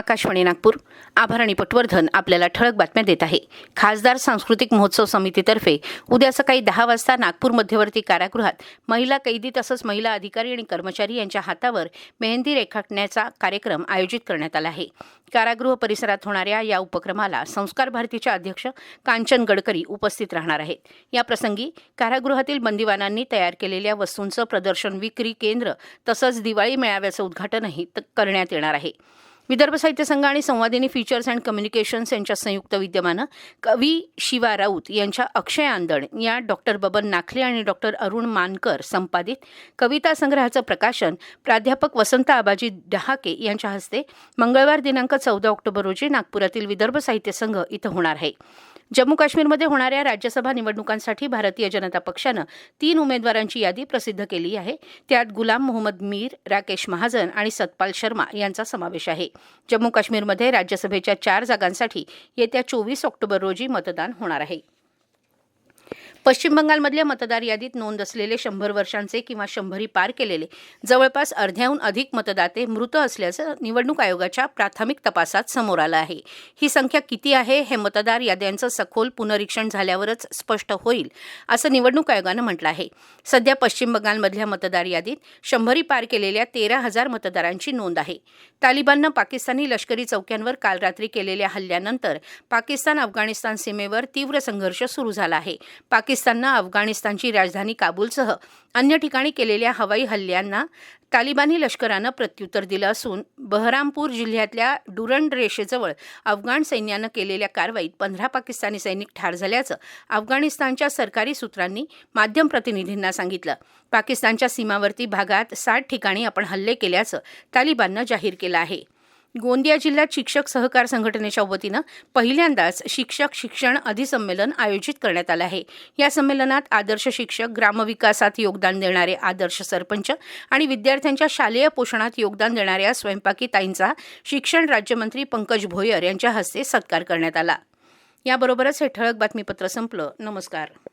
आकाशवाणी नागपूर. आभारणी पटवर्धन आपल्याला ठळक बातम्या देत आहे. खासदार सांस्कृतिक महोत्सव समितीतर्फे उद्या सकाळी दहा वाजता नागपूर मध्यवर्ती कारागृहात महिला कैदी तसंच महिला अधिकारी आणि कर्मचारी यांच्या हातावर मेहंदी रेखाटण्याचा कार्यक्रम आयोजित करण्यात आला आहे. कारागृह परिसरात होणाऱ्या या उपक्रमाला संस्कार भारतीच्या अध्यक्ष कांचन गडकरी उपस्थित राहणार आहेत. या प्रसंगी कारागृहातील बंदिवानांनी तयार केलेल्या वस्तूंचं प्रदर्शन विक्री केंद्र तसंच दिवाळी मेळाव्याचं उद्घाटनही त- करण्यात येणार आहे. विदर्भ साहित्य संघ आणि संवादिनी फीचर्स अँड कम्युनिकेशन्स यांच्या संयुक्त विद्यमानं कवी शिवा राऊत यांच्या अक्षय आंदण या डॉक्टर बबन नाखले आणि डॉक्टर अरुण मानकर संपादित कविता संग्रहाचं प्रकाशन प्राध्यापक वसंत आबाजी डहाके यांच्या हस्ते मंगळवार दिनांक चौदा ऑक्टोबर रोजी नागपुरातील विदर्भ साहित्य संघ इथं होणार आहे. जम्मू काश्मीरमध्ये होणाऱ्या राज्यसभा निवडणुकांसाठी भारतीय जनता पक्षानं तीन उमेदवारांची यादी प्रसिद्ध केली आहे. त्यात गुलाम मोहम्मद मीर राकेश महाजन आणि सतपाल शर्मा यांचा समावेश आहे. जम्मू काश्मीरमध्ये राज्यसभेच्या चार जागांसाठी येत्या चोवीस ऑक्टोबर रोजी मतदान होणार आहे. पश्चिम बंगालमधल्या मतदार यादीत नोंद असलेले शंभर वर्षांचे किंवा शंभरी पार केलेले जवळपास अर्ध्याहून अधिक मतदाते मृत असल्याचं निवडणूक आयोगाच्या प्राथमिक तपासात समोर आलं आहे. ही संख्या किती आहे हे मतदार याद्यांचं सखोल पुनरीक्षण झाल्यावरच स्पष्ट होईल असं निवडणूक आयोगानं म्हटलं आहे. सध्या पश्चिम बंगालमधल्या मतदार यादीत शंभरी पार केलेल्या तेरा हजार मतदारांची नोंद आहे. तालिबाननं पाकिस्तानी लष्करी चौक्यांवर काल रात्री केलेल्या हल्ल्यानंतर पाकिस्तान अफगाणिस्तान सीमेवर तीव्र संघर्ष सुरू झाला आहे. पाकिस्ताननं अफगाणिस्तानची राजधानी काबूलसह अन्य ठिकाणी केलेल्या हवाई हल्ल्यांना तालिबानी लष्करानं प्रत्युत्तर दिलं असून बहरामपूर जिल्ह्यातल्या डुरंड रेषेजवळ अफगाण सैन्यानं केलेल्या कारवाईत पंधरा पाकिस्तानी सैनिक ठार झाल्याचं अफगाणिस्तानच्या सरकारी सूत्रांनी माध्यम प्रतिनिधींना सांगितलं. पाकिस्तानच्या सीमावर्ती भागात साठ ठिकाणी आपण हल्ले केल्याचं तालिबाननं जाहीर केलं आहे. गोंदिया जिल्ह्यात शिक्षक सहकार संघटनेच्या वतीनं पहिल्यांदाच शिक्षक शिक्षण अधिसंमेलन आयोजित करण्यात आलं आहे. या संमेलनात आदर्श शिक्षक ग्रामविकासात योगदान देणारे आदर्श सरपंच आणि विद्यार्थ्यांच्या शालेय पोषणात योगदान देणाऱ्या स्वयंपाकी ताईंचा शिक्षण राज्यमंत्री पंकज भोयर यांच्या हस्ते सत्कार करण्यात आला. याबरोबरच हे ठळक बातमीपत्र संपलं. नमस्कार.